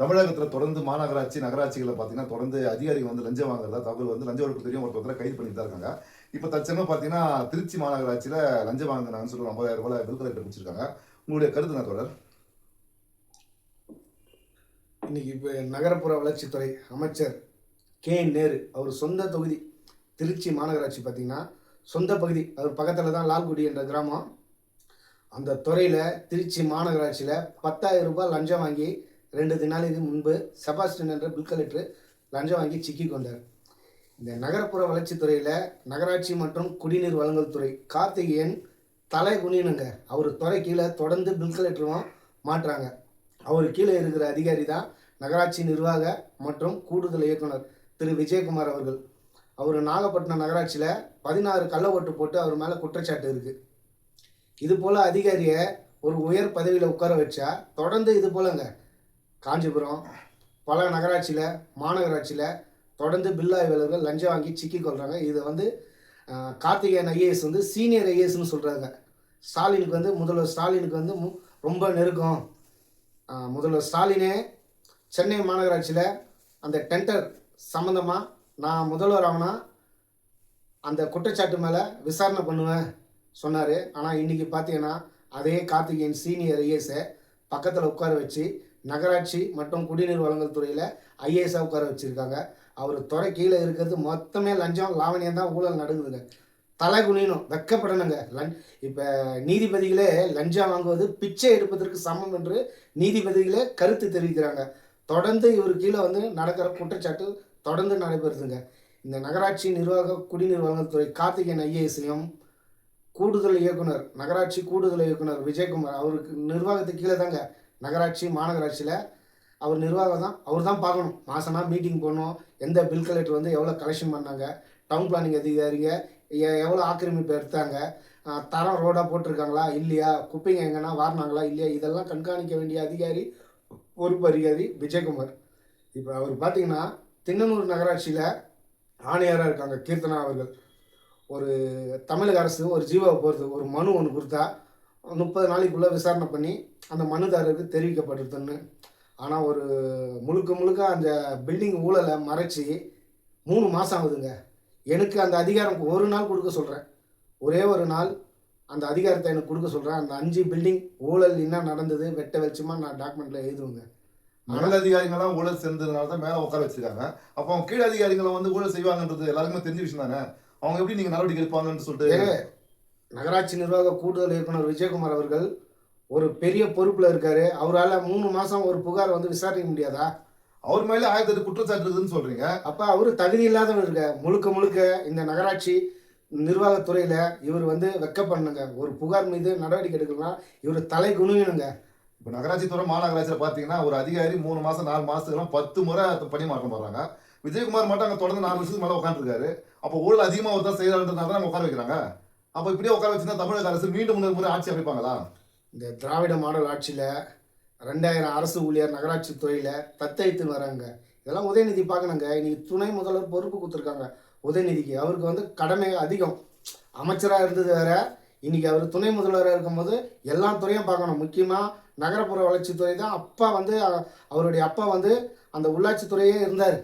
தமிழகத்தில் தொடர்ந்து மாநகராட்சி நகராட்சிகளில் பார்த்தீங்கன்னா தொடர்ந்து அதிகாரிகள் வந்து லஞ்சம் வாங்குறதா தகவல் வந்து லஞ்ச ஒழிப்பு தெரியும். ஒருத்தர் கைது பண்ணிட்டு தான் இருக்காங்க. இப்போ தற்சமயம் பார்த்தீங்கன்னா திருச்சி மாநகராட்சியில் லஞ்சம் வாங்கினாங்கன்னு சொல்லி ஐம்பதாயிரம் ரூபாய் பில் கலெக்டர் பிடிச்சிருக்காங்க உங்களுடைய கருத்து நான் தொடர் இன்னைக்கு இப்போ நகரப்புற வளர்ச்சித்துறை அமைச்சர் கே நேரு அவர் சொந்த தொகுதி திருச்சி மாநகராட்சி பார்த்தீங்கன்னா சொந்த பகுதி. அவர் பக்கத்தில் தான் லால்குடி என்ற கிராமம். அந்த துறையில் திருச்சி மாநகராட்சியில் பத்தாயிரம் ரூபாய் லஞ்சம் வாங்கி ரெண்டு தினாலுக்கு முன்பு செபாஸ்டின் என்ற பில் கலெக்டர் லஞ்சம் வாங்கி சிக்கி கொண்டார். இந்த நகரப்புற வளர்ச்சித்துறையில் நகராட்சி மற்றும் குடிநீர் வழங்கல் துறை கார்த்திகேயன் தலை குனியனுங்க அவர் துறை கீழே தொடர்ந்து பில் கலெக்டரும் மாட்டுறாங்க. அவர் கீழே இருக்கிற அதிகாரி தான் நகராட்சி நிர்வாக மற்றும் கூடுதல் இயக்குனர் திரு விஜயகுமார் அவர்கள். அவர் நாகப்பட்டினம் நகராட்சியில் பதினாறு கள்ள ஓட்டு போட்டு அவர் மேலே குற்றச்சாட்டு இருக்குது இது போல் அதிகாரியை ஒரு உயர் பதவியில் உட்கார வச்சா தொடர்ந்து இது போலங்க. காஞ்சிபுரம் பல நகராட்சியில் மாநகராட்சியில் தொடர்ந்து பில் ஆய்வாளர்கள் லஞ்சம் வாங்கி சிக்கி கொள்கிறாங்க இதை வந்து கார்த்திகேயன் ஐஏஎஸ் வந்து சீனியர் ஐஏஎஸ்னு சொல்கிறாங்க ஸ்டாலினுக்கு வந்து முதல்வர் ஸ்டாலினுக்கு வந்து மு- ரொம்ப நெருக்கம். முதல்வர் ஸ்டாலினே சென்னை மாநகராட்சியில் அந்த டெண்டர் சம்மந்தமாக நான் முதல்வர் ஆகினா அந்த குற்றச்சாட்டு மேலே விசாரணை பண்ணுவேன் சொன்னார். ஆனால் இன்றைக்கி பார்த்தீங்கன்னா அதே கார்த்திகேயன் சீனியர் ஐஏஎஸை பக்கத்தில் உட்கார வச்சு நகராட்சி மற்றும் குடிநீர் வழங்கல் துறையில் ஐஏஎஸ்ஸாக உட்கார வச்சுருக்காங்க. அவர் துறை கீழே இருக்கிறது மொத்தமே லஞ்சம் லாவணியம் தான் ஊழல் நடக்குதுங்க தலை குனியணும் வெக்கப்படணுங்க. லஞ் இப்போ நீதிபதிகளே லஞ்சம் வாங்குவது பிச்சை எடுப்பதற்கு சமம் என்று நீதிபதிகளே கருத்து தெரிவிக்கிறாங்க. தொடர்ந்து இவர் கீழே வந்து நடக்கிற குற்றச்சாட்டு தொடர்ந்து நடைபெறுதுங்க. இந்த நகராட்சி நிர்வாக குடிநீர் வழங்கல் துறை கார்த்திகேயன் ஐஏஎஸ்லையும் கூடுதல் இயக்குனர் நகராட்சி கூடுதல் இயக்குனர் விஜயகுமார் அவருக்கு நிர்வாகத்துக்கு கீழே தாங்க நகராட்சி மாநகராட்சியில் அவர் நிர்வாகம் தான். அவர் தான் பார்க்கணும். மாதமாக மீட்டிங் போடணும். எந்த பில் கலெக்டர் வந்து எவ்வளோ கலெக்ஷன் பண்ணாங்க? டவுன் பிளானிங் அதிகாரிங்க எவ்வளோ ஆக்கிரமிப்பு எடுத்தாங்க? தரம் ரோடாக போட்டிருக்காங்களா? இல்லையா? குப்பைங்க எங்கன்னா வாரினாங்களா? இல்லையா? இதெல்லாம் கண்காணிக்க வேண்டிய அதிகாரி பொறுப்பு அதிகாரி விஜயகுமார். இப்போ அவர் பார்த்தீங்கன்னா திண்ணனூர் நகராட்சியில் ஆணையராக இருக்காங்க கீர்த்தனா அவர்கள். ஒரு தமிழக அரசு ஒரு ஜீவாவை பொறுத்து ஒரு மனு ஒன்று கொடுத்தா முப்பது நாளைக்குள்ளே விசாரணை பண்ணி அந்த மனுதாரருக்கு தெரிவிக்கப்பட்டிருதுன்னு ஆனால் ஒரு முழுக்க முழுக்க அந்த பில்டிங் ஊழலை மறைச்சி மூணு மாதம் ஆகுதுங்க. எனக்கு அந்த அதிகாரம் ஒரு நாள் கொடுக்க சொல்கிறேன் ஒரே ஒரு நாள் அந்த அதிகாரத்தை எனக்கு கொடுக்க சொல்கிறேன் அந்த அஞ்சு பில்டிங் ஊழல் என்ன நடந்தது வெட்ட வெளிச்சமா நான் டாக்குமெண்ட்டில் எழுதுவேங்க. மேல் அதிகாரிகள்லாம் ஊழல் சேர்ந்ததுனால தான் மேலே உட்கார வச்சிருக்காங்க அப்போ அவங்க கீழ் அதிகாரிகளை வந்து ஊழல் செய்வாங்கன்றது எல்லாருக்குமே தெரிஞ்ச விஷயம் தானே? அவங்க எப்படி நீங்க நடவடிக்கை எடுப்பாங்கன்னு சொல்லிட்டு நகராட்சி நிர்வாக கூடுதல் இயக்குனர் விஜயகுமார் அவர்கள் ஒரு பெரிய பொறுப்பில் இருக்காரு. அவரால் மூணு மாதம் ஒரு புகார் வந்து விசாரிக்க முடியாதா? அவர் மேலே ஆயிரத்தி குற்றச்சாட்டு இருக்குதுன்னு சொல்றீங்க? அப்போ அவர் தகுதி இல்லாதவர் இருக்க முழுக்க முழுக்க இந்த நகராட்சி நிர்வாகத்துறையில் இவர் வந்து வெக்க பண்ணுங்க ஒரு புகார் மீது நடவடிக்கை எடுக்கலாம் இவர் தலை குனியணுங்க. இப்போ நகராட்சி துறை மாநகராட்சியில் பார்த்தீங்கன்னா ஒரு அதிகாரி மூணு மாசம் நாலு மாசத்துக்குலாம் பத்து முறை பணி மாற்றம் போடுறாங்க விஜயகுமார் மட்டும் அங்கே தொடர்ந்து நாலு வருஷத்துக்கு மேலே உட்காந்துருக்காரு அப்போ ஊழல் அதிகமாக அவர் தான் செய்யறான்றதுனால தான் உட்கார வைக்கிறாங்க. அப்போ இப்படியே உட்கார வச்சுருந்தா தமிழக அரசு மீண்டும் இன்னொரு முறை ஆட்சி அமைப்பாங்களா? இந்த திராவிட மாடல் ஆட்சியில் ரெண்டாயிரம் அரசு ஊழியர் நகராட்சி துறையில் தத்தெழுத்து வராங்க. இதெல்லாம் உதயநிதி பார்க்கணுங்க. இன்னைக்கு துணை முதல்வர் பொறுப்பு கொடுத்துருக்காங்க. உதயநிதிக்கு அவருக்கு வந்து கடமை அதிகம். அமைச்சராக இருந்தது வேற. இன்னைக்கு அவர் துணை முதல்வராக இருக்கும்போது எல்லா துறையும் பார்க்கணும். முக்கியமாக நகரப்புற வளர்ச்சித்துறை தான் அப்பா வந்து அவருடைய அப்பா வந்து அந்த உள்ளாட்சி துறையே இருந்தார்.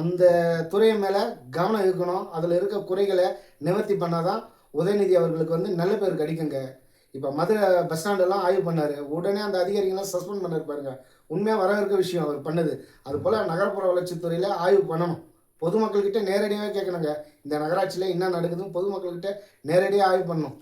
அந்த துறையை மேலே கவனம் இருக்கணும். அதில் இருக்க குறைகளை நிவர்த்தி பண்ணாதான் உதயநிதி அவர்களுக்கு வந்து நல்ல பேர் கிடைக்குங்க. இப்போ மதுரை பஸ் ஸ்டாண்டெல்லாம் ஆய்வு பண்ணார். உடனே அந்த அதிகாரிகள்லாம் சஸ்பெண்ட் பண்ணிருப்பாருங்க உண்மையாக வரவேற்க விஷயம் அவர் பண்ணது. அது போல் நகர்ப்புற வளர்ச்சித்துறையில் ஆய்வு பண்ணணும். பொதுமக்கள்கிட்ட நேரடியாக கேட்கணுங்க. இந்த நகராட்சியில் என்ன நடக்குதுன்னு பொதுமக்கள்கிட்ட நேரடியாக ஆய்வு பண்ணணும்.